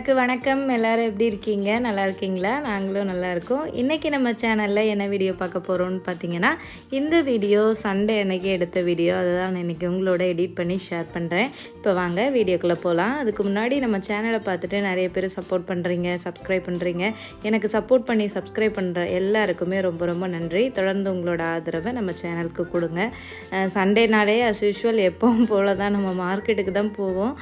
எல்லாருக்கும் வணக்கம். எல்லோரும் எப்படி இருக்கீங்க? நல்லா இருக்கீங்களா? நாங்களும் நல்லா இருக்கோம். இன்றைக்கி நம்ம சேனலில் என்ன வீடியோ பார்க்க போகிறோம்னு பார்த்தீங்கன்னா இந்த வீடியோ சண்டே அன்னைக்கு எடுத்த வீடியோ. அதை தான் நான் இன்றைக்கி உங்களோட எடிட் பண்ணி ஷேர் பண்ணுறேன் இப்போ வாங்க வீடியோக்குள்ளே போகலாம் அதுக்கு முன்னாடி நம்ம சேனலை பார்த்துட்டு நிறைய பேர் சப்போர்ட் பண்ணுறீங்க சப்ஸ்கிரைப் பண்ணுறீங்க எனக்கு சப்போர்ட் பண்ணி சப்ஸ்கிரைப் பண்ணுற எல்லாருக்குமே ரொம்ப ரொம்ப நன்றி. தொடர்ந்து உங்களோட ஆதரவை நம்ம சேனலுக்கு கொடுங்க. சண்டேனாலே அஸ் யூஷுவல் எப்பவும் போல் தான் நம்ம மார்க்கெட்டுக்கு தான் போவோம்.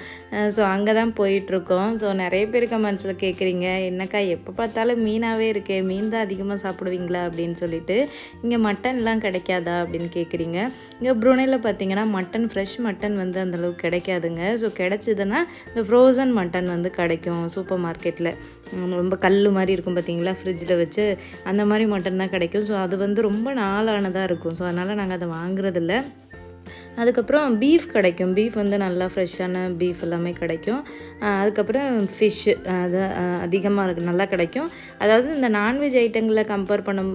ஸோ அங்கே தான் போயிட்டுருக்கோம் ஸோ நிறைய பேர் கமெண்ட்ஸில் கேட்குறீங்க என்னக்கா எப்போ பார்த்தாலும் மீனாகவே இருக்கே மீன் தான் அதிகமாக சாப்பிடுவீங்களா அப்படின்னு சொல்லிட்டு இங்கே மட்டன்லாம் கிடைக்காதா அப்படின்னு கேட்குறீங்க இங்கே ப்ரூனேயில் பார்த்தீங்கன்னா மட்டன் ஃப்ரெஷ் மட்டன் வந்து அந்தளவுக்கு கிடைக்காதுங்க. ஸோ கிடைச்சிதுன்னா இந்த ஃப்ரோசன் மட்டன் வந்து கிடைக்கும் சூப்பர் மார்க்கெட்டில் ரொம்ப கல் மாதிரி இருக்கும் பார்த்தீங்களா ஃப்ரிட்ஜில் வச்சு அந்த மாதிரி மட்டன் தான் கிடைக்கும். ஸோ அது வந்து ரொம்ப நாளானதாக இருக்கும். ஸோ அதனால் நாங்கள் அதை வாங்குறதில்ல. அதுக்கப்புறம் பீஃப் கிடைக்கும். பீஃப் வந்து நல்லா ஃப்ரெஷ்ஷான பீஃப் எல்லாமே கிடைக்கும். அதுக்கப்புறம் ஃபிஷ்ஷு அது அதிகமாக இருக்கு நல்லா கிடைக்கும். அதாவது இந்த நான்வெஜ் ஐட்டங்களில் கம்பேர் பண்ணும்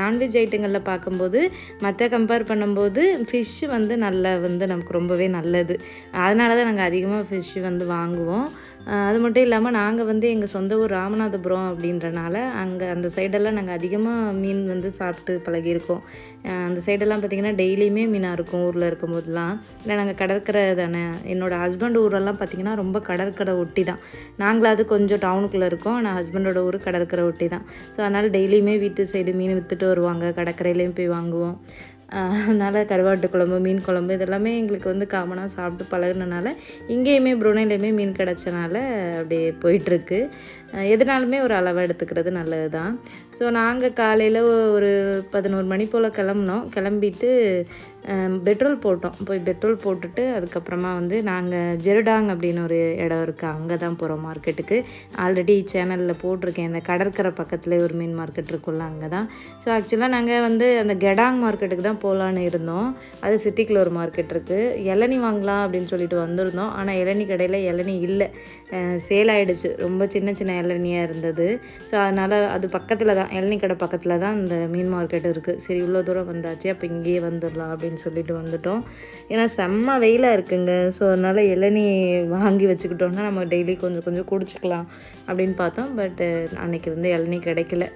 நான்வெஜ் ஐட்டங்களில் பார்க்கும்போது மற்ற கம்பேர் பண்ணும்போது ஃபிஷ்ஷு வந்து நல்லா வந்து நமக்கு ரொம்பவே நல்லது. அதனால தான் நாங்கள் அதிகமாக ஃபிஷ்ஷு வந்து வாங்குவோம். அது மட்டும் இல்லாமல் நாங்கள் வந்து எங்கள் சொந்த ஊர் ராமநாதபுரம் அப்படின்றனால அங்கே அந்த சைடெல்லாம் நாங்கள் அதிகமாக மீன் வந்து சாப்பிட்டு பழகியிருக்கோம் அந்த சைடெல்லாம் பார்த்திங்கன்னா டெய்லியுமே மீனாக இருக்கும் ஊரில் இருக்கும்போதெல்லாம் இல்லை நாங்கள் கடற்கரை தானே. என்னோடய ஹஸ்பண்ட் ஊரெல்லாம் பார்த்திங்கன்னா ரொம்ப கடற்கரை ஒட்டி தான் நாங்களாவது கொஞ்சம் டவுனுக்குள்ளே இருக்கோம் ஆனால் ஹஸ்பண்டோட ஊர் கடற்கரை ஒட்டி தான் ஸோ அதனால் டெய்லியுமே வீட்டு சைடு மீன் விற்றுட்டு வருவாங்க கடற்கரையிலையும் போய் வாங்குவோம். அதனால் கருவாட்டு குழம்பு மீன் குழம்பு இதெல்லாமே எங்களுக்கு வந்து காமனாக சாப்பிட்டு பழகினனால இங்கேயுமே ப்ரூனையிலையுமே மீன் கிடச்சனால அப்படியே போயிட்டுருக்கு எதுனாலுமே ஒரு அளவை எடுத்துக்கிறது நல்லது தான் ஸோ நாங்கள் காலையில் ஒரு பதினோரு மணி போல் கிளம்புனோம். கிளம்பிட்டு பெட்ரோல் போட்டோம். போய் பெட்ரோல் போட்டுட்டு அதுக்கப்புறமா வந்து நாங்கள் ஜெருடாங் அப்படின்னு ஒரு இடம் இருக்குது அங்கே தான் போகிறோம் மார்க்கெட்டுக்கு ஆல்ரெடி சேனலில் போட்டிருக்கேன். இந்த கடற்கரை பக்கத்தில் ஒரு மீன் மார்க்கெட் இருக்குல்ல அங்கே தான் ஸோ ஆக்சுவலாக நாங்கள் வந்து அந்த கெடாங் மார்க்கெட்டுக்கு தான் போகலான்னு இருந்தோம். அது சிட்டிக்குள்ள ஒரு மார்க்கெட் இருக்குது இளநி வாங்கலாம் அப்படின்னு சொல்லிட்டு வந்திருந்தோம். ஆனால் இளநி கடையில் இளநி இல்லை. சேல் ஆகிடுச்சு ரொம்ப சின்ன சின்ன இளநியாக இருந்தது. ஸோ அதனால் அது பக்கத்தில் தான் இளநி கடை பக்கத்தில் தான் இந்த மீன் மார்க்கெட் இருக்குது சரி இவ்வளோ தூரம் வந்தாச்சு அப்போ இங்கேயே வந்துடலாம் அப்படின்னு சொல்லிட்டு வந்துட்டோம். ஏன்னா செம்ம வெயிலாக இருக்குங்க. ஸோ அதனால் இளநி வாங்கி வச்சுக்கிட்டோம்னா நம்ம டெய்லி கொஞ்சம் கொஞ்சம் குடிச்சிக்கலாம் அப்படின்னு பார்த்தோம். பட் அன்னைக்கு வந்து இளநி கிடைக்கல.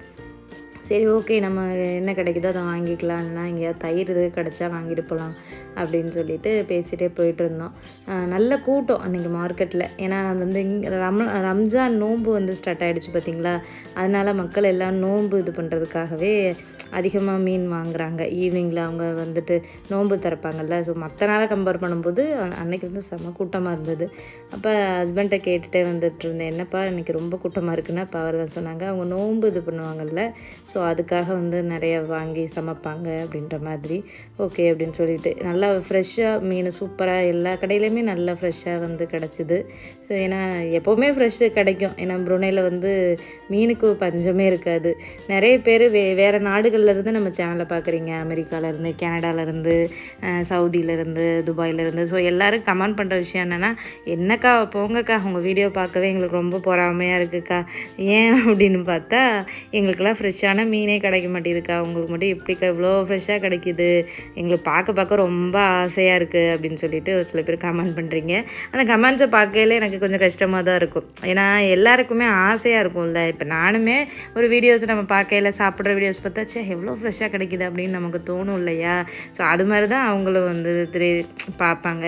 சரி ஓகே நம்ம என்ன கிடைக்குதோ அதை வாங்கிக்கலாம்னா எங்கேயாவது தயிர் இது கிடச்சா வாங்கிட்டு போகலாம் அப்படின்னு சொல்லிட்டு பேசிகிட்டே போயிட்டு இருந்தோம். நல்ல கூட்டம் அன்றைக்கி மார்க்கெட்டில் ஏன்னா வந்து இங்கே ரம் ரம்ஜான் நோன்பு வந்து ஸ்டார்ட் ஆகிடுச்சு பார்த்தீங்களா அதனால் மக்கள் எல்லாம் நோன்பு இது பண்ணுறதுக்காகவே அதிகமாக மீன் வாங்குறாங்க. ஈவினிங்கில் அவங்க வந்துட்டு நோன்பு திறப்பாங்கல்ல. ஸோ மற்ற நாளை கம்பேர் பண்ணும்போது அன்னைக்கு வந்து செம்ம கூட்டமாக இருந்தது. அப்போ ஹஸ்பண்ட்டை கேட்டுகிட்டே வந்துட்டு இருந்தேன். என்னப்பா இன்னைக்கு ரொம்ப கூட்டமாக இருக்குன்னா? அப்போ அவர் தான் சொன்னாங்க அவங்க நோன்பு இது பண்ணுவாங்கல்ல. ஸோ ஸோ அதுக்காக வந்து நிறைய வாங்கி சமைப்பாங்க அப்படின்ற மாதிரி. ஓகே அப்படின்னு சொல்லிட்டு. நல்லா ஃப்ரெஷ்ஷாக மீன் சூப்பராக எல்லா கடையிலையுமே நல்லா ஃப்ரெஷ்ஷாக வந்து கிடச்சிது. ஸோ ஏன்னா எப்போவுமே ஃப்ரெஷ்ஷு கிடைக்கும். ஏன்னா புருனேயில் வந்து மீனுக்கு பஞ்சமே இருக்காது. நிறைய பேர் வே வேறு நாடுகள்லேருந்து நம்ம சேனலை பார்க்குறீங்க அமெரிக்காவிலேருந்து கனடாலேருந்து சவுதியிலேருந்து துபாயிலேருந்து ஸோ எல்லோரும் கமெண்ட் பண்ணுற விஷயம் என்னென்னா என்னக்கா போங்கக்கா. உங்கள் வீடியோ பார்க்கவே எங்களுக்கு ரொம்ப பொறாமையாக இருக்குக்கா. ஏன்? அப்படின்னு பார்த்தா எங்களுக்கெல்லாம் ஃப்ரெஷ்ஷான ஆனால் மீனே கிடைக்க மாட்டேங்குதுக்கா. உங்களுக்கு மட்டும் எப்படிக்கா இவ்வளோ ஃப்ரெஷ்ஷாக கிடைக்குது? எங்களுக்கு பார்க்க பார்க்க ரொம்ப ஆசையாக இருக்குது அப்படின்னு சொல்லிட்டு ஒரு சில பேர் கமெண்ட் பண்ணுறீங்க அந்த கமெண்ட்ஸை பார்க்கையில எனக்கு கொஞ்சம் கஷ்டமாக தான் இருக்கும். ஏன்னா எல்லாருக்குமே ஆசையாக இருக்கும்ல. இப்போ நானுமே ஒரு வீடியோஸ் நம்ம பார்க்கையில சாப்பிட்ற வீடியோஸ் பார்த்தாச்சே எவ்வளோ ஃப்ரெஷ்ஷாக கிடைக்குது அப்படின்னு நமக்கு தோணும் இல்லையா? ஸோ அது மாதிரி தான் அவங்களும் வந்து திரு பார்ப்பாங்க.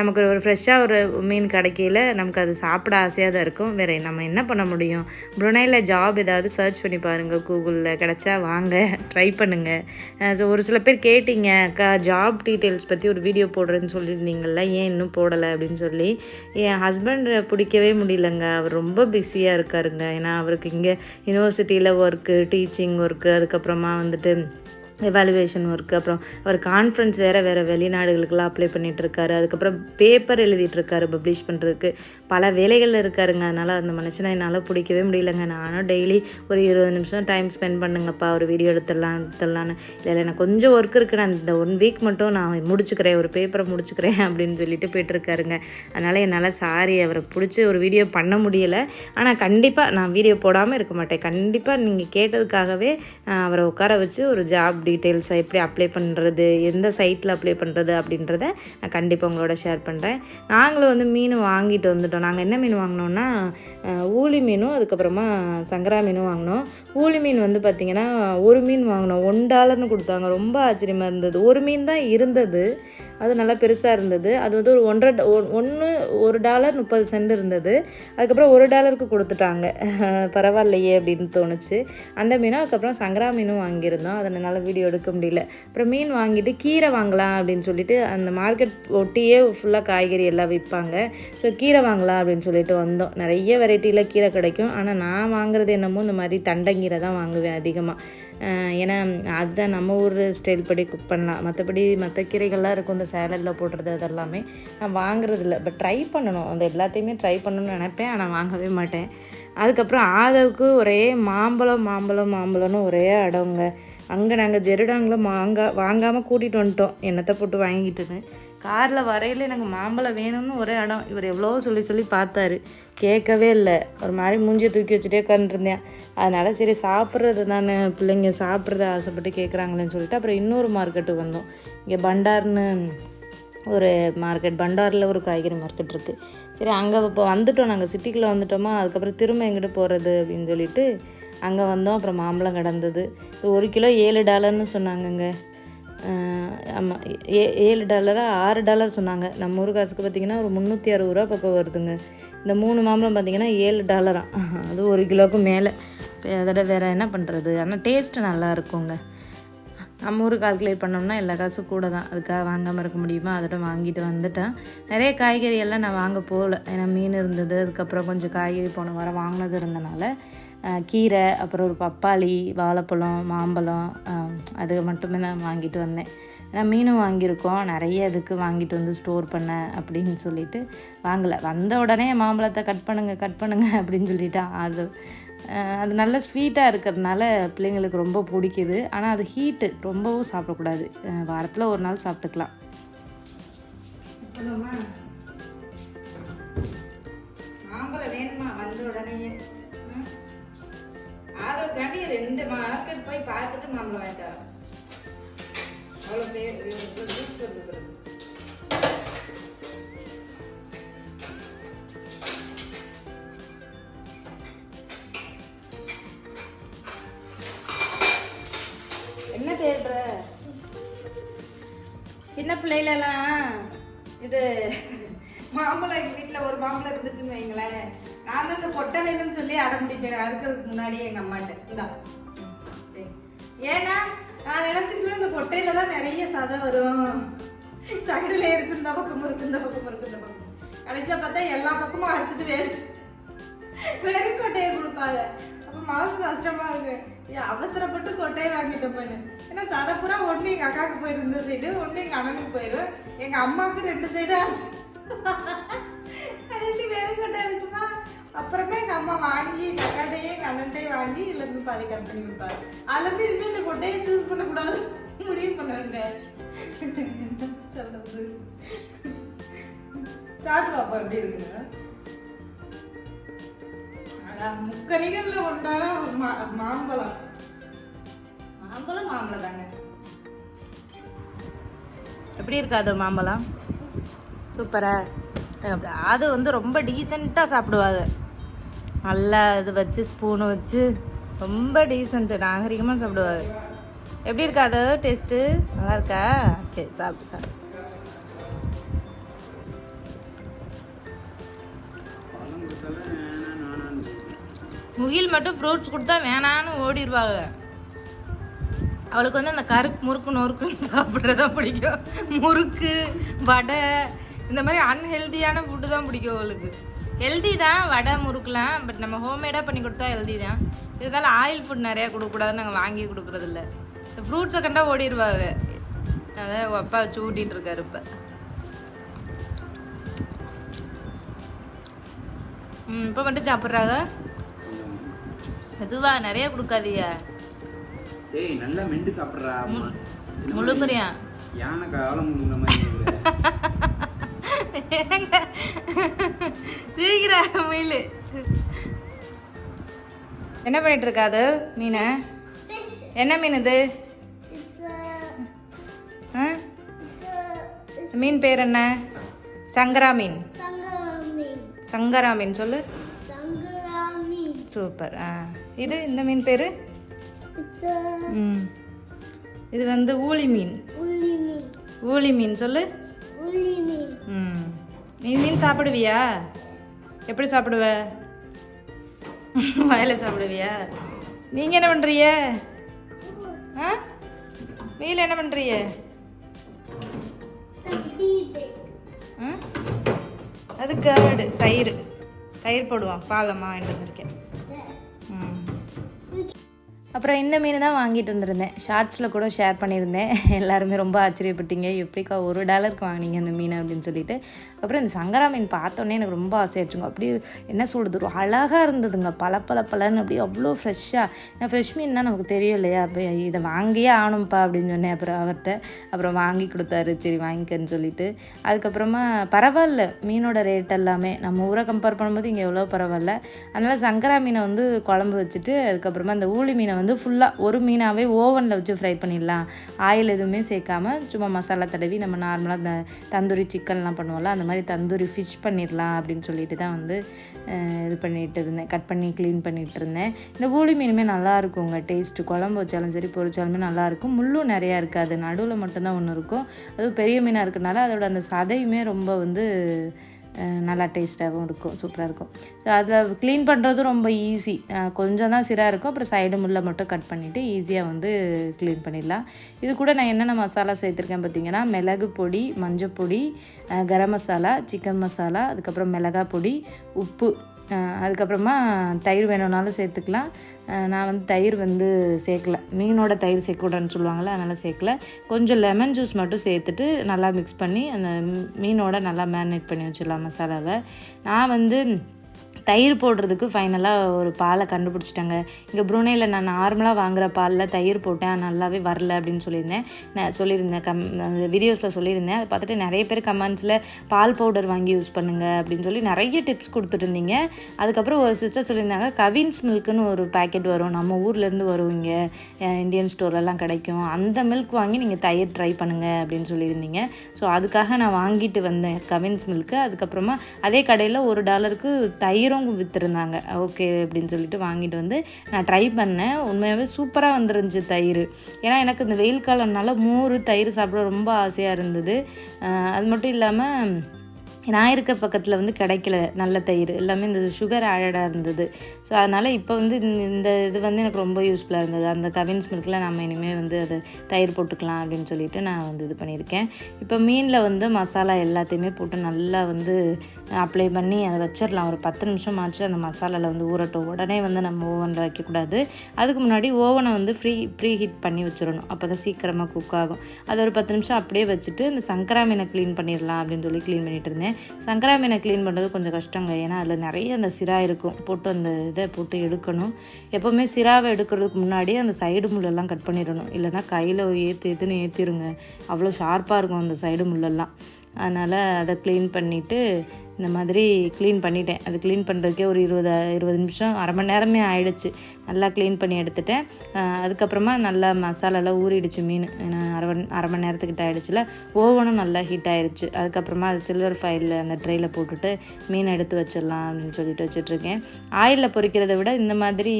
நமக்கு ஒரு ஃப்ரெஷ்ஷாக ஒரு மீன் கிடைக்கல நமக்கு அது சாப்பிட ஆசையாக தான் இருக்கும். வேறு நம்ம என்ன பண்ண முடியும்? ப்ருனையில் ஜாப் ஏதாவது சர்ச் பண்ணி பாருங்கள் கூகுளில் கிடச்சா வாங்க ட்ரை பண்ணுங்கள் ஸோ ஒரு சில பேர் கேட்டிங்க அக்கா ஜாப் டீட்டெயில்ஸ் பற்றி ஒரு வீடியோ போடுறேன்னு சொல்லியிருந்தீங்கள்ல ஏன் இன்னும் போடலை? அப்படின்னு சொல்லி. என் ஹஸ்பண்ட் பிடிக்கவே முடியலங்க. அவர் ரொம்ப பிஸியாக இருக்காருங்க. ஏன்னா அவருக்கு இங்கே யூனிவர்சிட்டியில் ஒர்க்கு டீச்சிங் ஒர்க்கு அதுக்கப்புறமா வந்துட்டு எவாலுவேஷன் ஒர்க்கு அப்புறம் அவர் கான்ஃபரன்ஸ் வேறு வேறு வெளிநாடுகளுக்கெல்லாம் அப்ளை பண்ணிகிட்ருக்காரு அதுக்கப்புறம் பேப்பர் எழுதிட்டுருக்காரு பப்ளிஷ் பண்ணுறதுக்கு பல வேலைகளில் இருக்காருங்க. அதனால் அந்த மனுஷனை என்னால் பிடிக்கவே முடியலங்க. நானும் டெய்லி ஒரு இருபது நிமிஷம் டைம் ஸ்பெண்ட் பண்ணுங்கப்பா ஒரு வீடியோ எடுத்துடலாம் எடுத்துடலான்னு இல்லை இல்லை எனக்கு கொஞ்சம் ஒர்க் இருக்குது நான் இந்த ஒன் வீக் மட்டும் நான் முடிச்சுக்கிறேன் ஒரு பேப்பரை முடிச்சுக்கிறேன் அப்படின்னு சொல்லிட்டு போயிட்டுருக்காருங்க. அதனால் என்னால் சாரி அவரை பிடிச்சி ஒரு வீடியோ பண்ண முடியலை. ஆனால் கண்டிப்பாக நான் வீடியோ போடாமல் இருக்க மாட்டேன். கண்டிப்பாக நீங்கள் கேட்டதுக்காகவே அவரை உட்கார வச்சு ஒரு ஜாப் டீட்டெயில்ஸை எப்படி அப்ளை பண்ணுறது எந்த சைட்டில் அப்ளை பண்ணுறது அப்படின்றத நான் கண்டிப்பாக உங்களோட ஷேர் பண்ணுறேன் நாங்களும் வந்து மீன் வாங்கிட்டு வந்துட்டோம். நாங்கள் என்ன மீன் வாங்கினோன்னா ஊழி ஊளி மீனும் அதுக்கப்புறமா சங்கரா மீனும் வாங்கினோம். ஊளி மீன் வந்து பார்த்திங்கன்னா ஒரு மீன் வாங்கினோம். ஒன் டாலர்னு கொடுத்தாங்க. ரொம்ப ஆச்சரியமாக இருந்தது. ஒரு மீன் தான் இருந்தது. அது நல்லா பெருசாக இருந்தது. அது வந்து ஒரு ஒன்றரை ஒன்று ஒரு டாலர் முப்பது சென்ட் இருந்தது. அதுக்கப்புறம் ஒரு டாலருக்கு கொடுத்துட்டாங்க. பரவாயில்லையே அப்படின்னு தோணுச்சு. அந்த மீனும் அதுக்கப்புறம் சங்கரா மீனும் வாங்கியிருந்தோம். அதை என்னால் வீடியோ எடுக்க முடியல. அப்புறம் மீன் வாங்கிட்டு கீரை வாங்கலாம் அப்படின்னு சொல்லிட்டு அந்த மார்க்கெட் ஒட்டியே ஃபுல்லாக காய்கறி எல்லாம் விற்பாங்க. ஸோ கீரை வாங்கலாம் அப்படின்னு சொல்லிட்டு வந்தோம். நிறைய வெரைட்டியில் கீரை கிடைக்கும். ஆனால் நான் வாங்குறது என்னமோ இந்த மாதிரி தண்டங்கீரை தான் வாங்குவேன் அதிகமாக ஏன்னா அதுதான் நம்ம ஊர் ஸ்டைல் படி குக் பண்ணலாம். மற்றபடி மற்ற கீரைகள்லாம் இருக்கும் இந்த சேலடில் போடுறது அதெல்லாமே நான் வாங்குறது இல்லை. பட் ட்ரை பண்ணணும். அந்த எல்லாத்தையுமே ட்ரை பண்ணணும்னு நினைப்பேன். ஆனால் வாங்கவே மாட்டேன். அதுக்கப்புறம் ஆதவுக்கு ஒரே மாம்பழம் மாம்பழம் மாம்பழம்னு ஒரே இடங்க அங்கே நாங்கள் ஜெருடாங்கில் வாங்க வாங்காமல் கூட்டிகிட்டு வந்துட்டோம். என்னத்தை போட்டு வாங்கிட்டுன்னு காரில் வரையில எனக்கு மாம்பழம் வேணும்னு ஒரே இடம். இவர் எவ்வளோ சொல்லி சொல்லி பார்த்தாரு. கேட்கவே இல்லை. ஒரு மாதிரி மூஞ்சியை தூக்கி வச்சுட்டே உட்காந்துருந்தேன் அதனால் சரி சாப்பிட்றது தானே பிள்ளைங்க சாப்பிட்றத ஆசைப்பட்டு கேட்குறாங்களேன்னு சொல்லிட்டு அப்புறம் இன்னொரு மார்க்கெட்டுக்கு வந்தோம். இங்கே பண்டார்னு ஒரு மார்க்கெட் பண்டாரில் ஒரு காய்கறி மார்க்கெட் இருக்குது சரி அங்கே இப்போ வந்துட்டோம். நாங்கள் சிட்டிக்குள்ளே வந்துட்டோமா? அதுக்கப்புறம் திரும்ப எங்கிட்ட போகிறது அப்படின்னு சொல்லிட்டு அங்கே வந்தோம் அப்புறம் மாம்பழம் கிடந்தது. ஒரு கிலோ ஏழு டாலர்னு சொன்னாங்கங்க. ஆமாம் ஏ ஏழு டாலராக ஆறு டாலர் சொன்னாங்க. நம்ம ஊர் காசுக்கு பார்த்திங்கன்னா ஒரு முந்நூற்றி அறுபது ரூபா பக்கம் வருதுங்க. இந்த மூணு மாம்பழம் பார்த்திங்கன்னா ஏழு டாலராக அது ஒரு கிலோவுக்கு மேலே. அதோட வேறு என்ன பண்ணுறது ஆனால் டேஸ்ட்டு நல்லா இருக்குங்க. நம்ம ஊர் கால்குலேட் பண்ணோம்னா எல்லா காசும் கூட தான். அதுக்காக வாங்காமல் இருக்க முடியுமா? அதோட வாங்கிட்டு வந்துட்டேன். நிறைய காய்கறி எல்லாம் நான் வாங்க போகல. ஏன்னா மீன் இருந்தது. அதுக்கப்புறம் கொஞ்சம் காய்கறி போன வாரம் வாங்கினது இருந்தனால கீரை அப்புறம் ஒரு பப்பாளி வாழைப்பழம் மாம்பழம் அது மட்டுமே நான் வாங்கிட்டு வந்தேன். ஏன்னா மீனும் வாங்கியிருக்கோம். நிறைய இதுக்கு வாங்கிட்டு வந்து ஸ்டோர் பண்ண அப்படின்னு சொல்லிட்டு வாங்கலை. வந்த உடனே மாம்பழத்தை கட் பண்ணுங்கள் கட் பண்ணுங்கள் அப்படின்னு சொல்லிட்டான் அது அது நல்ல ஸ்வீட்டாக இருக்கிறதுனால பிள்ளைங்களுக்கு ரொம்ப பிடிக்குது. ஆனால் அது ஹீட்டு ரொம்பவும் சாப்பிடக்கூடாது. வாரத்தில் ஒரு நாள் சாப்பிட்டுக்கலாம். மாம்பழம் வேணுமா? வந்த உடனே அதுக்காண்டி ரெண்டு மார்க்கெட் போய் பார்த்துட்டு மாம்பழம் வாங்கிட்டு அவ்வளோ என்ன தேடுற? சின்ன பிள்ளைகளெல்லாம் இது மாம்பழம் எங்கள் வீட்டில் ஒரு மாம்பழம் இருந்துச்சுன்னு வைங்களேன். நான் வந்து இந்த கொட்டை வேணும்னு சொல்லி அடம் அறுக்கிறதுக்கு முன்னாடியே எங்கள் அம்மாட்ட. இந்தா. ஏன்னா நான் நினச்சிக்குவேன் இந்த கொட்டையில தான் நிறைய சதை வரும். சைடுல இருக்கு இந்த பக்கம் இருக்கு இந்த பக்கம் இருக்கு இந்த பக்கம். கடைசியில் பார்த்தா எல்லா பக்கமும் அறுத்துட்டு வேறு வெறும் கொட்டையை கொடுப்பாங்க. அப்போ மனசு கஷ்டமா இருக்கு. ஏன் அவசரப்பட்டு கொட்டையை வாங்கிட்டோம் பண்ணு ஏன்னா சதப்புறா ஒன்று எங்கள் அக்காவுக்கு போயிரு இந்த சைடு ஒன்று எங்கள் அண்ணனுக்கு போயிடும் எங்கள் அம்மாவுக்கு ரெண்டு சைடு கடைசி வெறும் கொட்டை இருக்குமா? அப்புறமே நம்ம அம்மா வாங்கி எங்க அக்காட்டையே வாங்கி இதுல பாதி கட் பண்ணி கொடுப்பாரு அதுல இருந்து இனிமே இந்த கொட்டையை சூஸ் பண்ணக்கூடாது. முடிவு பண்ணுவாங்க. சொல்றது. சாப்பிட்டு பாப்பா எப்படி இருக்குங்க ஆனா, முக்கணிகள்ல ஒன்றான மா- மாம்பழம் மாம்பழம். மாம்பழம் தாங்க எப்படி இருக்காது மாம்பழம்? சூப்பரா. அப்படி- அது வந்து ரொம்ப டீசெண்டாக சாப்பிடுவாங்க. நல்லா இது வச்சு ஸ்பூனு வச்சு ரொம்ப டீசெண்ட்டு நாகரிகமாக சாப்பிடுவார். எப்படி இருக்கா அது? டேஸ்ட்டு நல்லா இருக்கா? சரி சாப்பிட்டு சாப்பிட்டு முகில் மட்டும் ஃப்ரூட்ஸ் கொடுத்தா வேணான்னு ஓடிடுவாங்க. அவளுக்கு வந்து அந்த கருக்கு முறுக்கு நொறுக்குன்னு சாப்பிட்றதா தான் பிடிக்கும். முறுக்கு வடை இந்த மாதிரி அன்ஹெல்தியான ஃபுட்டு தான் பிடிக்கும் அவளுக்கு. ஹெல்தி தான் வடை முறுக்குலாம் பட் நம்ம ஹோம்மேடாக பண்ணி கொடுத்தா ஹெல்தி தான். இருந்தாலும் ஆயில் ஃபுட் நிறையா கொடுக்கக்கூடாதுன்னு நாங்கள் வாங்கி கொடுக்குறதில்ல. இந்த ஃப்ரூட்ஸை கண்டா ஓடிடுவாங்க அதான் உங்கள் அப்பா வச்சு இருக்காரு இப்போ. ம் இப்போ மட்டும் சாப்பிட்றாங்க? மெதுவா நிறைய கொடுக்காதீங்க. ஏய் நல்லா மெண்டு சாப்பிட்றா முழுங்குறியா யானை காலம் முழுங்குற மாதிரி சிரிக்கிறா மயில். என்ன பண்ணிட்டு இருக்காது மீன்? என்ன மீன் இது? மீன் பேர் என்ன? சங்கரா மீன். சங்கரா மீன் சொல்லு. சூப்பர். ஆ. இது இந்த மீன் பேர்? இது வந்து ஊளி மீன். ஊளி மீன். சொல்லு. ம். நீ மீன் சாப்பிடுவியா? எப்படி சாப்பிடுவ? வயல சாப்பிடுவியா? நீங்கள் என்ன பண்ணுறிய ஆ? வீட்டில் என்ன பண்ணுறிய ம்? அது கேர்டு தயிர். தயிர் போடுவான். பாலம்மா வாங்கிட்டு வந்திருக்கேன். அப்புறம் இந்த மீன் தான் வாங்கிட்டு வந்திருந்தேன். ஷார்ட்ஸில் கூட ஷேர் பண்ணியிருந்தேன். எல்லாருமே ரொம்ப ஆச்சரியப்பட்டீங்க. எப்படிக்கா ஒரு டாலருக்கு வாங்கினீங்க அந்த மீன் அப்படின்னு சொல்லிட்டு. அப்புறம் இந்த சங்கரா மீன் பார்த்தோன்னே எனக்கு ரொம்ப ஆசையாச்சுங்க அப்படியே என்ன சொல்கிறது ஒரு அழகாக இருந்ததுங்க. பல பல பலன்னு அப்படியே அவ்வளோ ஃப்ரெஷ்ஷாக ஏன்னா ஃப்ரெஷ் மீன்னா நமக்கு தெரியும் இல்லையா அப்போ இதை வாங்கியே ஆகணும்ப்பா அப்படின்னு சொன்னேன். அப்புறம் அவர்கிட்ட அப்புறம் வாங்கி கொடுத்தாரு. சரி வாங்கிக்கன்னு சொல்லிட்டு. அதுக்கப்புறமா பரவாயில்ல. மீனோட ரேட் எல்லாமே. நம்ம ஊரை கம்பேர் பண்ணும்போது இங்கே எவ்வளோ பரவாயில்ல. அதனால் சங்கரா மீனை வந்து குழம்பு வச்சுட்டு அதுக்கப்புறமா அந்த ஊளி மீனை வந்து ஃபுல்லாக ஒரு மீனாகவே ஓவனில் வச்சு ஃப்ரை பண்ணிடலாம். ஆயில் எதுவுமே சேர்க்காம சும்மா மசாலா தடவி நம்ம நார்மலாக இந்த தந்தூரி சிக்கன்லாம் பண்ணுவோம்ல அந்த மாதிரி தந்தூரி ஃபிஷ் பண்ணிடலாம் அப்படின்னு சொல்லிட்டு தான் வந்து இது பண்ணிகிட்டு இருந்தேன். கட் பண்ணி க்ளீன் பண்ணிகிட்டு இருந்தேன். இந்த ஊளி மீனுமே நல்லாயிருக்குங்க டேஸ்ட்டு குழம்பு வச்சாலும் சரி பொரிச்சாலுமே நல்லாயிருக்கும் முள்ளும் நிறையா இருக்காது. நடுவில் மட்டும்தான் ஒன்று இருக்கும். அதுவும் பெரிய மீனாக இருக்கனால அதோட அந்த சதையுமே ரொம்ப வந்து நல்லா டேஸ்ட்டாகவும் இருக்கும் சூப்பராக இருக்கும். ஸோ அதில் க்ளீன் பண்ணுறதும் ரொம்ப ஈஸி கொஞ்சம் தான் சிராக இருக்கும் அப்புறம் சைடு முள்ள மட்டும் கட் பண்ணிவிட்டு ஈஸியாக வந்து க்ளீன் பண்ணிடலாம். இது கூட நான் என்னென்ன மசாலா சேர்த்துருக்கேன் பார்த்தீங்கன்னா மிளகு பொடி மஞ்சள் பொடி கரம் மசாலா சிக்கன் மசாலா அதுக்கப்புறம் மிளகா பொடி உப்பு அதுக்கப்புறமா தயிர் வேணும்னாலும் சேர்த்துக்கலாம். நான் வந்து தயிர் வந்து சேர்க்கல. மீனோட தயிர் சேர்க்கக்கூடாதுன்னு சொல்லுவாங்கள்ல அதனால் சேர்க்கல. கொஞ்சம் லெமன் ஜூஸ் மட்டும் சேர்த்துட்டு நல்லா மிக்ஸ் பண்ணி அந்த மீனோட நல்லா மேரினேட் பண்ணி வச்சிடலாம் மசாலாவை. நான் வந்து தயிர் போடுறதுக்கு ஃபைனலாக ஒரு பாலை கண்டுபிடிச்சிட்டாங்க. இங்கே ப்ரூனேயில் நான் நார்மலாக வாங்குற பாலில் தயிர் போட்டேன். நல்லாவே வரல அப்படின்னு சொல்லியிருந்தேன். நான் சொல்லியிருந்தேன். கம் வீடியோஸில் சொல்லியிருந்தேன். அதை பார்த்துட்டு நிறைய பேர் கமெண்ட்ஸில் பால் பவுடர் வாங்கி யூஸ் பண்ணுங்கள் அப்படின்னு சொல்லி நிறைய டிப்ஸ் கொடுத்துட்ருந்தீங்க அதுக்கப்புறம் ஒரு சிஸ்டர் சொல்லியிருந்தாங்க கவின்ஸ் மில்க்குன்னு ஒரு பேக்கெட் வரும். நம்ம ஊர்லேருந்து வரும் இங்கே. இந்தியன் ஸ்டோர்லலாம் கிடைக்கும். அந்த மில்க் வாங்கி நீங்கள் தயிர் ட்ரை பண்ணுங்கள் அப்படின்னு சொல்லியிருந்தீங்க. ஸோ அதுக்காக நான் வாங்கிட்டு வந்தேன் கவின்ஸ் மில்க்கு அதுக்கப்புறமா அதே கடையில் ஒரு டாலருக்கு தயிர் தயிரும் விற்றுருந்தாங்க ஓகே அப்படின்னு சொல்லிட்டு வாங்கிட்டு வந்து நான் ட்ரை பண்ணேன். உண்மையாகவே சூப்பராக வந்துருந்துச்சு தயிர். ஏன்னா எனக்கு இந்த வெயில் காலம்னால மோர் தயிர் சாப்பிட ரொம்ப ஆசையாக இருந்தது. அது மட்டும் இல்லாமல் நான் இருக்க பக்கத்தில் வந்து கிடைக்கல நல்ல தயிர். எல்லாமே இந்த சுகர் ஆடடாக இருந்தது. ஸோ அதனால் இப்போ வந்து இந்த- இந்த இது வந்து எனக்கு ரொம்ப யூஸ்ஃபுல்லாக இருந்தது. அந்த கவின்ஸ் மில்கில் நம்ம இனிமேல் வந்து அது தயிர் போட்டுக்கலாம் அப்படின்னு சொல்லிட்டு நான் வந்து இது பண்ணியிருக்கேன். இப்போ மீனில் வந்து மசாலா எல்லாத்தையுமே போட்டு நல்லா வந்து அப்ளை பண்ணி அதை வச்சிடலாம். ஒரு பத்து நிமிஷம் ஆச்சு அந்த மசாலாவில் வந்து ஊறட்டும். உடனே வந்து நம்ம ஓவனில் வைக்கக்கூடாது. அதுக்கு முன்னாடி ஓவனை வந்து ஃப்ரீ ப்ரீ ஹீட் பண்ணி வச்சிடணும். அப்போ தான் சீக்கிரமாக குக் ஆகும். அது ஒரு பத்து நிமிஷம் அப்படியே வச்சுட்டு இந்த சங்கரா மீனை க்ளீன் பண்ணிடலாம் அப்படின்னு சொல்லி க்ளீன் பண்ணிகிட்டு இருந்தேன். சங்கரா மீனை க்ளீன் பண்ணுறது கொஞ்சம் கஷ்டங்க. ஏன்னா அதில் நிறைய அந்த சிரா இருக்கும். போட்டு அந்த இதை போட்டு எடுக்கணும். எப்போவுமே சிராவை எடுக்கிறதுக்கு முன்னாடி அந்த சைடு முள்ளெல்லாம் கட் பண்ணிடணும். இல்லைன்னா கையில் ஏற்று ஏற்றுன்னு ஏற்றிடுங்க அவ்வளோ ஷார்ப்பாக இருக்கும் அந்த சைடு முள்ளெல்லாம். அதனால் அதை க்ளீன் பண்ணிவிட்டு இந்த மாதிரி க்ளீன் பண்ணிட்டேன். அது க்ளீன் பண்ணுறதுக்கே ஒரு இருபது இருபது நிமிஷம் அரை மணி நேரமே ஆயிடுச்சு. நல்லா க்ளீன் பண்ணி எடுத்துட்டேன். அதுக்கப்புறமா நல்லா மசாலாலாம் ஊறிடுச்சு மீன். ஏன்னா அரை அரை மணி நேரத்துக்கிட்ட ஆயிடுச்சுல. ஓவனும் நல்லா ஹீட் ஆயிடுச்சு அதுக்கப்புறமா அது சில்வர் ஃபைலில் அந்த ட்ரெயில் போட்டுட்டு மீன் எடுத்து வச்சிடலாம் அப்படின்னு சொல்லிட்டு வச்சுட்ருக்கேன் ஆயிலில் பொறிக்கிறத விட இந்த மாதிரி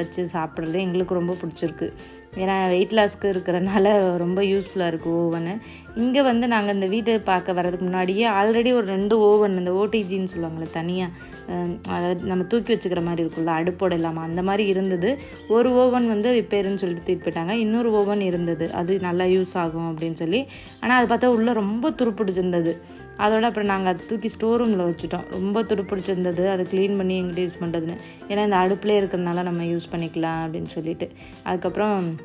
வச்சு சாப்பிட்றது எங்களுக்கு ரொம்ப பிடிச்சிருக்கு. ஏன்னா வெயிட் லாஸ்க்கு இருக்கிறனால ரொம்ப யூஸ்ஃபுல்லாக இருக்குது ஓவனு இங்கே வந்து நாங்கள் இந்த வீடு பார்க்க வர்றதுக்கு முன்னாடியே ஆல்ரெடி ஒரு ரெண்டு ஓவன் இந்த ஓடிஜின்னு சொல்லுவாங்கள்ல தனியாக அதாவது நம்ம தூக்கி வச்சுக்கிற மாதிரி இருக்கும்ல அடுப்போட இல்லாமல் அந்த மாதிரி இருந்தது. ஒரு ஓவன் வந்து ரிப்பேருன்னு சொல்லிட்டு தூக்கிட்டு போயிட்டாங்க. இன்னொரு ஓவன் இருந்தது. அது நல்லா யூஸ் ஆகும் அப்படின்னு சொல்லி. ஆனால் அது பார்த்தா உள்ளே ரொம்ப துருப்பிடிச்சிருந்தது. அதோட அப்புறம் நாங்கள் அதை தூக்கி ஸ்டோர் ரூமில் வச்சுட்டோம். ரொம்ப துடுப்பிடிச்சிருந்தது அதை க்ளீன் பண்ணி எங்கிட்ட யூஸ் பண்ணுறதுன்னு ஏன்னா இந்த அடுப்பிலே இருக்கிறதுனால நம்ம யூஸ் பண்ணிக்கலாம் அப்படின்னு சொல்லிட்டு. அதுக்கப்புறம்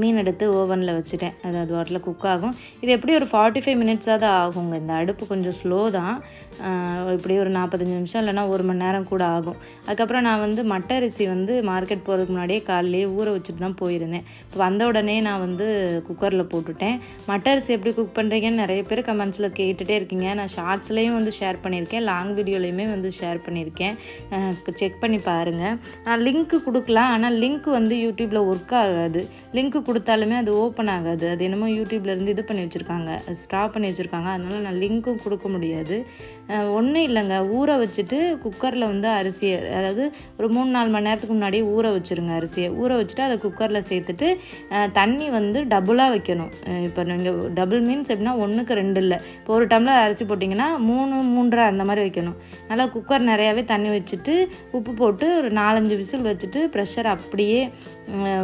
மீன் எடுத்து ஓவனில் வச்சுட்டேன். அது அது வாட்டில் குக் ஆகும். இது எப்படி ஒரு ஃபார்ட்டி ஃபைவ் மினிட்ஸாக தான் ஆகுங்க. இந்த அடுப்பு கொஞ்சம் ஸ்லோ தான். இப்படி ஒரு நாற்பத்தஞ்சு நிமிஷம் இல்லைனா ஒரு மணி நேரம் கூட ஆகும். அதுக்கப்புறம் நான் வந்து மட்டை அரிசி வந்து மார்க்கெட் போகிறதுக்கு முன்னாடியே காலையிலேயே ஊற வச்சுட்டு தான் போயிருந்தேன். இப்போ வந்த உடனே நான் வந்து குக்கரில் போட்டுட்டேன். மட்டை அரிசி எப்படி குக் பண்ணுறீங்கன்னு நிறைய பேர் கமெண்ட்ஸில் கேட்டுகிட்டே இருக்கீங்க. நான் ஷார்ட்ஸ்லேயும் வந்து ஷேர் பண்ணியிருக்கேன். லாங் வீடியோலையுமே வந்து ஷேர் பண்ணியிருக்கேன். செக் பண்ணி பாருங்கள் நான் லிங்க்கு கொடுக்கலாம். ஆனால் லிங்க் வந்து யூடியூப்பில் ஒர்க் ஆகாது. லிங்க் லிங்க் கொடுத்தாலுமே அது ஓப்பன் ஆகாது. அது என்னமோ யூடியூப்லேருந்து இது பண்ணி வச்சுருக்காங்க. ஸ்டாப் பண்ணி வச்சுருக்காங்க. அதனால நான் லிங்க்கும் கொடுக்க முடியாது. ஒன்றும் இல்லைங்க. ஊற வச்சுட்டு குக்கரில் வந்து அரிசியை அதாவது ஒரு மூணு நாலு மணி நேரத்துக்கு முன்னாடி ஊற வச்சுருங்க அரிசியை. ஊற வச்சுட்டு அதை குக்கரில் சேர்த்துட்டு தண்ணி வந்து டபுளாக வைக்கணும். இப்போ நீங்கள் டபுள் மீன்ஸ் எப்படின்னா ஒன்றுக்கு ரெண்டு இல்லை. இப்போ ஒரு டம்ளர் அரைச்சி போட்டிங்கன்னா மூணு மூன்றரை அந்த மாதிரி வைக்கணும். நல்லா குக்கர் நிறையாவே தண்ணி வச்சுட்டு உப்பு போட்டு ஒரு நாலஞ்சு விசில் வச்சுட்டு ப்ரெஷர் அப்படியே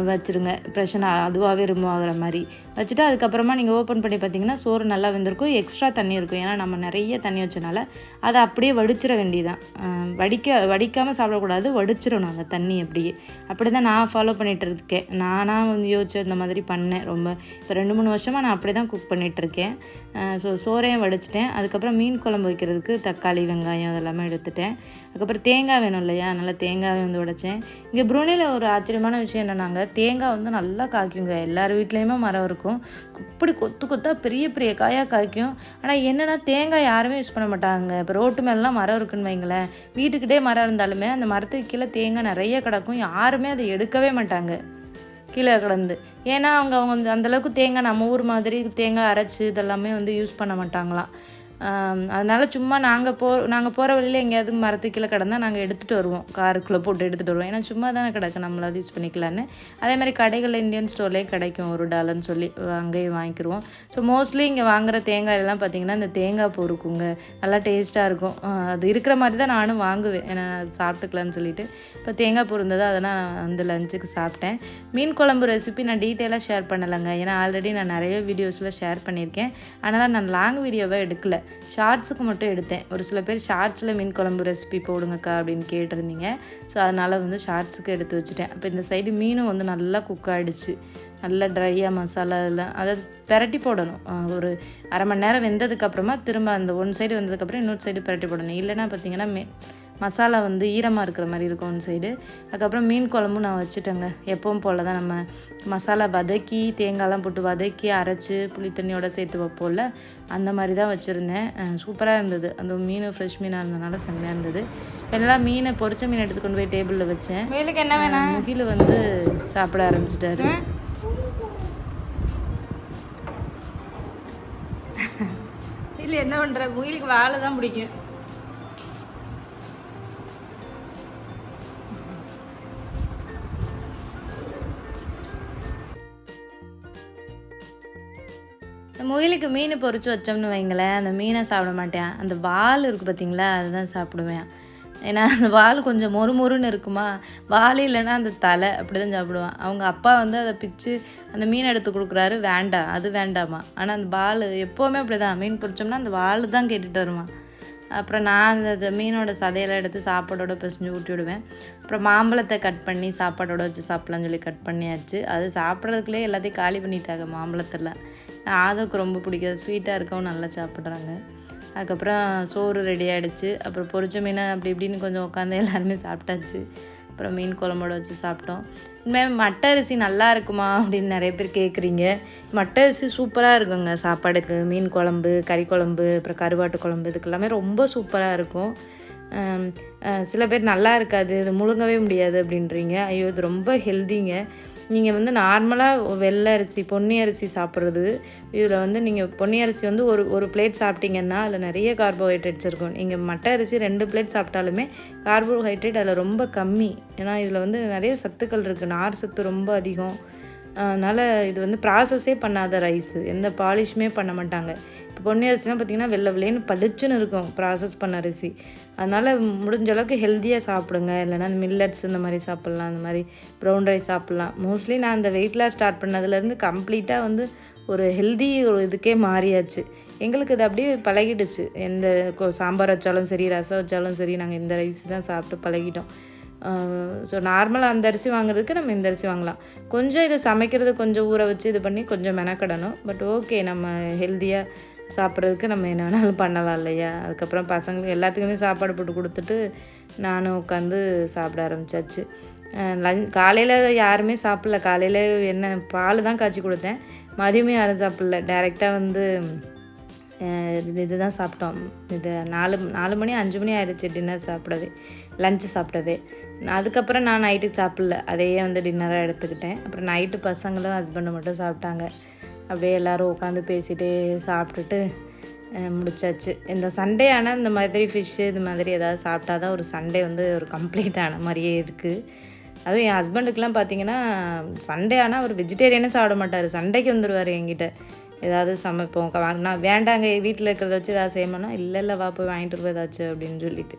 வச்சுருங்க. ப்ரெஷர் அதுவாகவே ரிமூவ் ஆகிற மாதிரி. வச்சுட்டு அதுக்கப்புறமா நீங்கள் ஓப்பன் பண்ணி பார்த்தீங்கன்னா சோறு நல்லா வெந்திருக்கும். எக்ஸ்ட்ரா தண்ணி இருக்கும். ஏன்னா நம்ம நிறைய தண்ணி வச்சனால அதை அப்படியே வடிச்சிட வேண்டியதான் வடிக்க வடிக்காமல் சாப்பிடக்கூடாது. வடிச்சிடணும் அந்த தண்ணி அப்படியே. அப்படி தான் நான் ஃபாலோ பண்ணிகிட்டு இருக்கேன். நானாக வந்து யோசிச்சு இந்த மாதிரி பண்ணேன் ரொம்ப. இப்போ ரெண்டு மூணு வருஷமாக நான் அப்படி தான் குக் பண்ணிகிட்ருக்கேன் ஸோ சோறையும் வடிச்சிட்டேன். அதுக்கப்புறம் மீன் குழம்பு வைக்கிறதுக்கு தக்காளி வெங்காயம் அதெல்லாமே எடுத்துட்டேன். அதுக்கப்புறம் தேங்காய் வேணும் இல்லையா? நல்லா தேங்காய் வந்து உடைச்சேன். இங்கே ப்ரூனியில் ஒரு ஆச்சரியமான விஷயம் நாங்கள் தேங்காய் வந்து நல்லா காய்க்குங்க. எல்லார் வீட்லேயுமே மரம் இருக்கும். இப்படி கொத்து கொத்தாக பெரிய பெரிய காயாக காய்க்கும். ஆனால் என்னென்னா தேங்காய் யாருமே யூஸ் பண்ண மாட்டாங்க. இப்போ ரோட்டு மேலாம் மரம் இருக்குன்னு வைங்களேன். வீட்டுக்கிட்டே மரம் இருந்தாலுமே அந்த மரத்துக்கு கீழே தேங்காய் நிறைய கிடக்கும். யாருமே அதை எடுக்கவே மாட்டாங்க. கீழே கிடந்து. ஏன்னா அவங்க அவங்க வந்து அந்தளவுக்கு தேங்காய் நம்ம ஊர் மாதிரி தேங்காய் அரைச்சி இதெல்லாமே வந்து யூஸ் பண்ண மாட்டாங்களாம். அதனால் சும்மா நாங்கள் போ நாங்கள் போகிற வழியில் எங்கேயாவது மரத்துக்கீழே கீழே கிடந்தா நாங்கள் எடுத்துகிட்டு வருவோம். காருக்குள்ளே போட்டு எடுத்துகிட்டு வருவோம். ஏன்னா சும்மா தானே கிடக்கு. நம்மளாவது யூஸ் பண்ணிக்கலான்னு அதே மாதிரி கடைகளில் இந்தியன் ஸ்டோர்லேயே கிடைக்கும். ஒரு டாலர்னு சொல்லி அங்கேயே வாங்கிக்கிடுவோம் ஸோ மோஸ்ட்லி இங்கே வாங்குகிற தேங்காய் எல்லாம் பார்த்தீங்கன்னா இந்த தேங்காய் பூ இருக்குங்க. நல்லா டேஸ்ட்டாக இருக்கும். அது இருக்கிற மாதிரி தான் நானும் வாங்குவேன். ஏன்னா அது சாப்பிட்டுக்கலான்னு சொல்லிட்டு. இப்போ தேங்காய் பூ இருந்தது அதை நான் அந்த லஞ்சுக்கு சாப்பிட்டேன். மீன் குழம்பு ரெசிபி நான் டீட்டெயிலாக ஷேர் பண்ணலைங்க. ஏன்னா ஆல்ரெடி நான் நிறைய வீடியோஸில் ஷேர் பண்ணியிருக்கேன். அதனால் நான் லாங் வீடியோவை எடுக்கலை. ஷார்ட்ஸுக்கு மட்டும் எடுத்தேன். ஒரு சில பேர் ஷார்ட்ஸில் மீன் குழம்பு ரெசிபி போடுங்கக்கா அப்படின்னு கேட்டிருந்தீங்க. ஸோ அதனால் வந்து ஷார்ட்ஸுக்கு எடுத்து வச்சுட்டேன். அப்போ இந்த சைடு மீனும் வந்து நல்லா குக் ஆகிடுச்சு நல்லா ட்ரையாக மசாலா இதெல்லாம் அதாவது பெரட்டி போடணும். ஒரு அரை மணி நேரம் வெந்ததுக்கப்புறமா திரும்ப அந்த ஒன் சைடு வந்ததுக்கப்புறம் இன்னொரு சைடு பெரட்டி போடணும். இல்லைன்னா பார்த்தீங்கன்னா மே மசாலா வந்து ஈரமாக இருக்கிற மாதிரி இருக்கும் ஒன் சைடு அதுக்கப்புறம் மீன் குழம்பும் நான் வச்சுட்டேங்க. எப்பவும் போல் தான் நம்ம மசாலா வதக்கி தேங்காய்லாம் போட்டு வதக்கி அரைச்சி புளி தண்ணியோட சேர்த்து வைப்போம்ல. அந்த மாதிரி தான் வச்சுருந்தேன் சூப்பராக இருந்தது. அந்த மீன் ஃப்ரெஷ் மீனாக இருந்ததுனால செம்மையாக இருந்தது. எல்லாம் மீனை பொரிச்ச மீன் எடுத்து கொண்டு போய் டேபிளில் வச்சேன். வேலுக்கு என்ன வேணும்? முகில் வந்து சாப்பிட ஆரம்பிச்சிட்டாரு. இல்லை என்ன பண்ணுற முயலுக்கு வாழை தான் பிடிக்கும். முயலுக்கு மீன் பொறிச்சு வச்சோம்னு வைங்களேன் அந்த மீனை சாப்பிட மாட்டேன். அந்த வால் இருக்குது பார்த்தீங்களா அதுதான் சாப்பிடுவேன். ஏன்னா அந்த வால் கொஞ்சம் மொறு மொறுன்னு இருக்குமா வால் இல்லைன்னா அந்த தலை அப்படி தான் சாப்பிடுவான். அவங்க அப்பா வந்து அதை பிச்சு அந்த மீன் எடுத்து கொடுக்குறாரு வேண்டாம் அது வேண்டாமா. ஆனால் அந்த வால் எப்போவுமே அப்படி தான் மீன் பொரிச்சோம்னா அந்த வால் தான் கேட்டுட்டு வருவான் அப்புறம் நான் அந்த மீனோட சதையெல்லாம் எடுத்து சாப்பாடோட பிசைஞ்சு ஊட்டி விடுவேன். அப்புறம் மாம்பழத்தை கட் பண்ணி சாப்பாடோட வச்சு சாப்பிட்லான்னு சொல்லி கட் பண்ணியாச்சு. அது சாப்பிட்றதுக்குள்ளே எல்லாத்தையும் காலி பண்ணிட்டாங்க மாம்பழத்தில். ஆதோக்கு ரொம்ப பிடிக்காது. ஸ்வீட்டாக இருக்கவும் நல்லா சாப்பிட்றாங்க. அதுக்கப்புறம் சோறு ரெடி ஆகிடுச்சு அப்புறம் பொரிச்ச மீனை அப்படி இப்படின்னு கொஞ்சம் உட்காந்து எல்லாருமே சாப்பிட்டாச்சு. அப்புறம் மீன் குழம்போட வச்சு சாப்பிட்டோம். இனிமேல் மட்டை அரிசி நல்லா இருக்குமா அப்படின்னு நிறைய பேர் கேட்குறீங்க மட்டை அரிசி சூப்பராக இருக்குங்க சாப்பாடுக்கு. மீன் குழம்பு கறி குழம்பு அப்புறம் கருவாட்டு குழம்பு இதுக்கெல்லாமே ரொம்ப சூப்பராக இருக்கும். சில பேர் நல்லா இருக்காது இது முழுங்கவே முடியாது அப்படின்றீங்க. ஐயோ இது ரொம்ப ஹெல்திங்க நீங்கள் வந்து நார்மலாக வெள்ளை அரிசி பொன்னி அரிசி சாப்பிட்றது. இதில் வந்து நீங்கள் பொன்னி அரிசி வந்து ஒரு ஒரு பிளேட் சாப்பிட்டீங்கன்னா அதில் நிறைய கார்போஹைட்ரேட்ஸ் இருக்கும். நீங்கள் மட்டை அரிசி ரெண்டு பிளேட் சாப்பிட்டாலுமே கார்போஹைட்ரேட் அதில் ரொம்ப கம்மி. ஏன்னா இதில் வந்து நிறைய சத்துக்கள் இருக்குது நார் சத்து ரொம்ப அதிகம். அதனால் இது வந்து ப்ராசஸே பண்ணாத ரைஸு எந்த பாலிஷுமே பண்ண மாட்டாங்க. இப்போ பொன்னி அரிசிலாம் பார்த்திங்கன்னா வெள்ளை வெள்ளைன்னு பளிச்சுன்னு இருக்கும் ப்ராசஸ் பண்ண அரிசி. அதனால் முடிஞ்ச அளவுக்கு ஹெல்த்தியாக சாப்பிடுங்க. இல்லைன்னா அந்த மில்லட்ஸ் இந்த மாதிரி சாப்பிட்லாம் அந்த மாதிரி ப்ரௌன் ரைஸ் சாப்பிட்லாம். மோஸ்ட்லி நான் அந்த வெயிட் லாஸ் ஸ்டார்ட் பண்ணதுலேருந்து கம்ப்ளீட்டாக வந்து ஒரு ஹெல்தி ஒரு இதுக்கே மாறியாச்சு. எங்களுக்கு இது அப்படியே பழகிடுச்சு. எந்த சாம்பார் வச்சாலும் சரி ரசம் வச்சாலும் சரி நாங்கள் இந்த ரைஸ் தான் சாப்பிட்டு பழகிட்டோம். ஸோ நார்மலாக அந்த அரிசி வாங்குறதுக்கு நம்ம இந்த அரிசி வாங்கலாம். கொஞ்சம் இதை சமைக்கிறது கொஞ்சம் ஊற வச்சு இது பண்ணி கொஞ்சம் மெனக்கடணும். பட் ஓகே நம்ம ஹெல்த்தியாக சாப்பிட்றதுக்கு நம்ம என்ன வேணாலும் பண்ணலாம் இல்லையா? அதுக்கப்புறம் பசங்களுக்கு எல்லாத்துக்குமே சாப்பாடு போட்டு கொடுத்துட்டு நானும் உட்காந்து சாப்பிட ஆரம்பிச்சாச்சு. லஞ்ச் காலையில் யாருமே சாப்பிடல. காலையில் என்ன பால் தான் காய்ச்சி கொடுத்தேன். மதியமே யாரும் சாப்பிடல. டைரெக்டாக வந்து இது இதுதான் சாப்பிட்டோம். இது நாலு நாலு மணி அஞ்சு மணி ஆயிடுச்சு டின்னர் சாப்பிடவே. லஞ்சு சாப்பிடவே. அதுக்கப்புறம் நான் நைட்டுக்கு சாப்பிடல. அதையே வந்து டின்னராக எடுத்துக்கிட்டேன். அப்புறம் நைட்டு பசங்களும் ஹஸ்பண்டும் மட்டும் சாப்பிட்டாங்க. அப்படியே எல்லோரும் உட்காந்து பேசிகிட்டே சாப்பிட்டுட்டு முடிச்சாச்சு. இந்த சண்டே ஆனால் இந்த மாதிரி ஃபிஷ்ஷு இது மாதிரி ஏதாவது சாப்பிட்டா தான் ஒரு சண்டே வந்து ஒரு கம்ப்ளீட் ஆன மாதிரியே இருக்குது அதுவும் என் ஹஸ்பண்டுக்கெலாம் பார்த்தீங்கன்னா சண்டே ஆனால் அவர் வெஜிடேரியனே சாப்பிட மாட்டார். சண்டைக்கு வந்துடுவார் என்கிட்ட. ஏதாவது சமைப்போம். வாங்கினா நான் வேண்டாங்க வீட்டில் இருக்கிறத வச்சு ஏதாவது செய்யணும்னா இல்லை இல்லை வா போய் வாங்கிட்டு வருவோம் ஏதாச்சும் அப்படின்னு சொல்லிட்டு.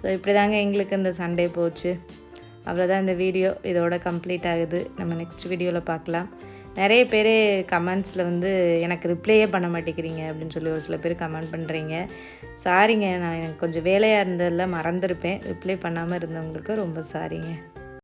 ஸோ இப்படி தாங்க எங்களுக்கு இந்த சண்டே போச்சு. அவ்வளோதான் இந்த வீடியோ. இதோட கம்ப்ளீட் ஆகுது. நம்ம நெக்ஸ்ட் வீடியோவில் பார்க்கலாம். நிறைய பேர் கமெண்ட்ஸில் வந்து எனக்கு ரிப்ளையே பண்ண மாட்டேங்கிறீங்க அப்படின்னு சொல்லி ஒரு சில பேர் கமெண்ட் பண்ணுறீங்க சாரிங்க நான் எனக்கு கொஞ்சம் வேலையாக இருந்ததில் மறந்துருப்பேன். ரிப்ளை பண்ணாமல் இருந்தவங்களுக்கு ரொம்ப சாரிங்க